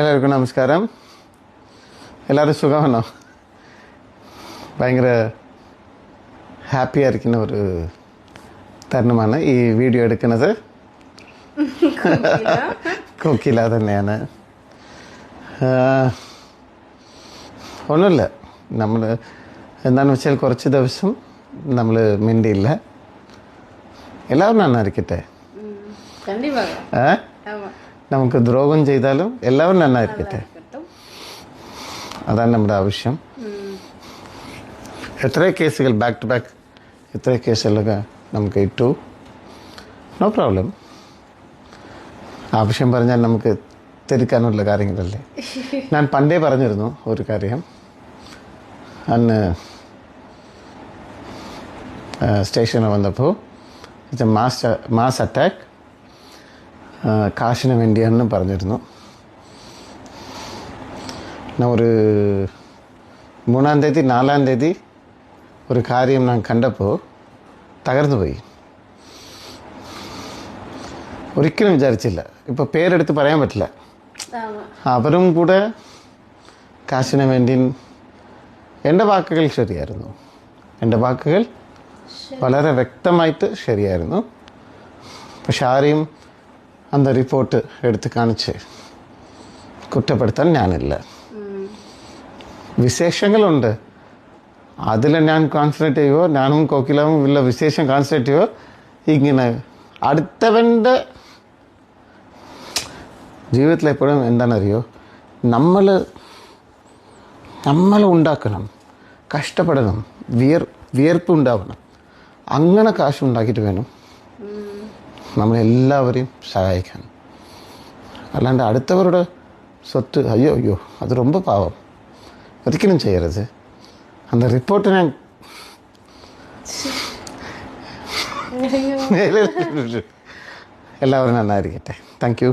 എല്ലാവർക്കും നമസ്കാരം. എല്ലാവരും സുഖമാണോ? ഭയങ്കര ഹാപ്പി ആയിരിക്കുന്ന ഒരു തരുണമാണ് ഈ വീഡിയോ എടുക്കുന്നത്. കൊക്കില. തന്നെയാണ്. ഒന്നുമില്ല. നമ്മൾ എന്താണെന്ന് വെച്ചാൽ കുറച്ച് ദിവസം നമ്മൾ മിണ്ടിയില്ല. എല്ലാവരും നന്നായിരിക്കട്ടെ? നമുക്ക് ദ്രോഹം ചെയ്താലും എല്ലാവരും നന്നായിരിക്കട്ടെ? അതാണ് നമ്മുടെ ആവശ്യം. എത്ര കേസുകൾ ബാക്ക് ടു ബാക്ക് എത്ര കേസുകളൊക്കെ നമുക്ക് ഇട്ടു. നോ പ്രോബ്ലം ആവശ്യം പറഞ്ഞാൽ നമുക്ക് തിരുക്കാനുള്ള കാര്യങ്ങളല്ലേ? ഞാൻ പണ്ടേ പറഞ്ഞിരുന്നു ഒരു കാര്യം. അന്ന് സ്റ്റേഷനിൽ വന്നപ്പോൾ it's a mass mass attack കാശിന് വേണ്ടിയാണെന്ന് പറഞ്ഞിരുന്നു நான் ஒரு മൂന്നാം തീയതി നാലാം തീയതി ഒരു കാര്യം ഞാൻ കണ്ടപ്പോൾ തകർന്നു പോയി ഒരിക്കലും വിചാരിച്ചില്ല ഇപ്പോൾ പേരെടുത്ത് പറയാൻ പറ്റില്ല ஆமாம் അവരും കൂടെ കാശിന് വേണ്ടി എൻ്റെ വാക്കുകൾ ശരിയായിരുന്നു എൻ്റെ വാക്കുകൾ വളരെ വ്യക്തമായിട്ട് ശരിയായിരുന്നു പക്ഷെ ആരെയും അന്ത റിപ്പോർട്ട് എടുത്ത് കാണിച്ച് കുറ്റപ്പെടുത്താൻ ഞാനില്ല. വിശേഷങ്ങളുണ്ട്. അതിൽ ഞാൻ കോൺസെൻട്രേറ്റ് ചെയ്യുമോ ഞാനും കോക്കിലാവും ഉള്ള വിശേഷം കോൺസെൻട്രേറ്റ് ചെയ്യുമോ ഇങ്ങനെ അടുത്തവന്റെ ജീവിതത്തിൽ എപ്പോഴും എന്താണെന്നറിയോ? നമ്മൾ നമ്മൾ ഉണ്ടാക്കണം കഷ്ടപ്പെടണം വിയർ വിയർപ്പ് ഉണ്ടാവണം അങ്ങനെ കാശ് ഉണ്ടാക്കിയിട്ട് വേണം നമ്മളെല്ലാവരെയും സഹായിക്കാൻ അല്ലാണ്ട് അടുത്തവരുടെ സ്വത്ത് അയ്യോ അയ്യോ അത് ரொம்ப പാവം ഒരിക്കലും ചെയ്യരുത് அந்த റിപ്പോർട്ട് ഞാൻ എല്ലാവരും നന്നായിരിക്കട്ടെ താങ്ക് യു